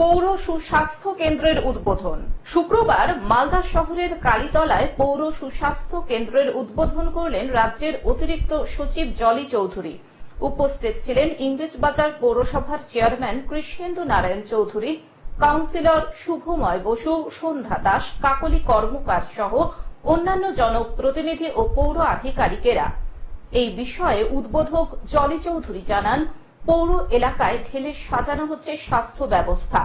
পৌর সুস্বাস্থ্য কেন্দ্রের উদ্বোধন। শুক্রবার মালদা শহরের কালীতলায় পৌর সুস্বাস্থ্য কেন্দ্রের উদ্বোধন করলেন রাজ্যের অতিরিক্ত সচিব জলি চৌধুরী। উপস্থিত ছিলেন ইংরেজবাজার পৌরসভার চেয়ারম্যান কৃষ্ণেন্দু নারায়ণ চৌধুরী, কাউন্সিলর শুভময় বসু, সন্ধ্যা দাস, কাকলি কর্মকার সহ অন্যান্য জনপ্রতিনিধি ও পৌর আধিকারিকেরা। এই বিষয়ে উদ্বোধক জলি চৌধুরী জানান পৌর এলাকায় ঢেলে সাজানো হচ্ছে স্বাস্থ্য ব্যবস্থা।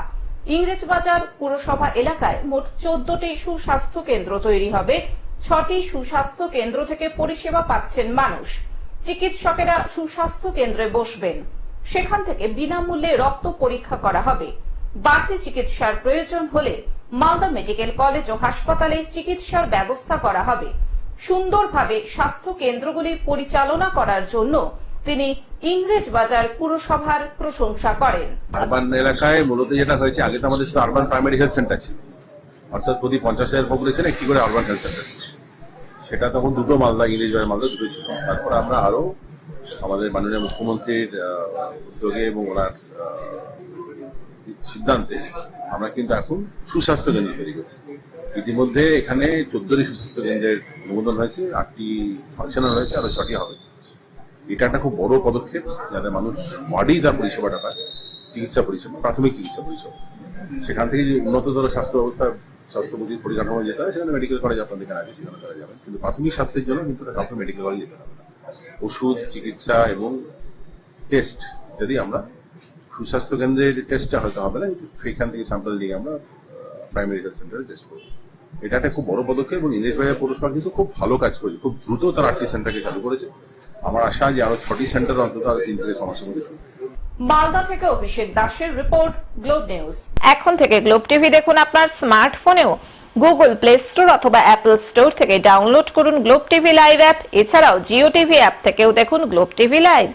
ইংরেজবাজার পুরসভা এলাকায় মোট চোদ্দটি সুস্বাস্থ্য কেন্দ্র তৈরি হবে। ছটি সুস্বাস্থ্য কেন্দ্র থেকে পরিষেবা পাচ্ছেন মানুষ। চিকিৎসকেরা সুস্বাস্থ্য কেন্দ্রে বসবেন। সেখান থেকে বিনামূল্যে রক্ত পরীক্ষা করা হবে। বাড়তি চিকিৎসার প্রয়োজন হলে মালদা মেডিকেল কলেজ ও হাসপাতালে চিকিৎসার ব্যবস্থা করা হবে। সুন্দরভাবে স্বাস্থ্য কেন্দ্রগুলি পরিচালনা করার জন্য তিনি ইংরেজ বাজার পুরসভার প্রশংসা করেন। আরবান এলাকায় মূলত যেটা হয়েছে, আগে তো আমাদের শুধু আরবান প্রাইমারি হেলথ সেন্টার ছিল। অর্থাৎ প্রতি পঞ্চাশ হাজার পপুলেশন একটি করে আরবান হেলথ সেন্টার ছিল। সেটা তখন দুটো মালদা, ইংরেজ বাজার মালদা দুটো ছিল। তারপর আমরা আরও আমাদের মাননীয় মুখ্যমন্ত্রীর উদ্যোগে এবং ওনার সিদ্ধান্তে আমরা কিন্তু এখন সুস্বাস্থ্য কেন্দ্র তৈরি করছি। ইতিমধ্যে এখানে চোদ্দটি সুস্বাস্থ্য কেন্দ্রের অনুমোদন হয়েছে, আটটি ফাংশনাল হয়েছে, আরও ছটি হবে। এটা একটা খুব বড় পদক্ষেপ, যাতে মানুষ ওয়ার্ডেই তার পরিষেবাটা পায়, চিকিৎসা পরিষেবা, প্রাথমিক চিকিৎসা পরিষেবা। সেখান থেকে যে উন্নততর স্বাস্থ্য ব্যবস্থা স্বাস্থ্যবিধির পরিকাঠামো যেতে হয়, সেখানে মেডিকেল কলেজ আপনাদের এখানে আছে, সেখানে তারা যাবেন। কিন্তু প্রাথমিক স্বাস্থ্যের জন্য কিন্তু কাউকে মেডিকেল কলেজ যেতে হবে ওষুধ, চিকিৎসা এবং টেস্ট যদি আমরা সুস্বাস্থ্য কেন্দ্রের টেস্টটা হয়তো হবে না সেখান থেকে স্যাম্পল নিয়ে আমরা প্রাইমারি হেলথ সেন্টারে টেস্ট করব। এটা একটা খুব বড় পদক্ষেপ এবং ইংরেজবাজার পৌরসভা কিন্তু খুব ভালো কাজ করেছে, খুব দ্রুত তারা আটটি সেন্টারকে চালু করেছে। আমার আশা যে আরও ছটি সেন্টার অন্তত আরও তিন থেকে ছ মাসের মধ্যে মালদা থেকে অভিষেক দাসের রিপোর্ট গ্লোব নিউজ। এখন থেকে গ্লোব টিভি দেখুন আপনার স্মার্টফোনেও। গুগল প্লে স্টোর অথবা অ্যাপল স্টোর থেকে ডাউনলোড করুন গ্লোব টিভি লাইভ অ্যাপ। এছাড়াও জিও টিভি অ্যাপ থেকেও দেখুন গ্লোব টিভি লাইভ।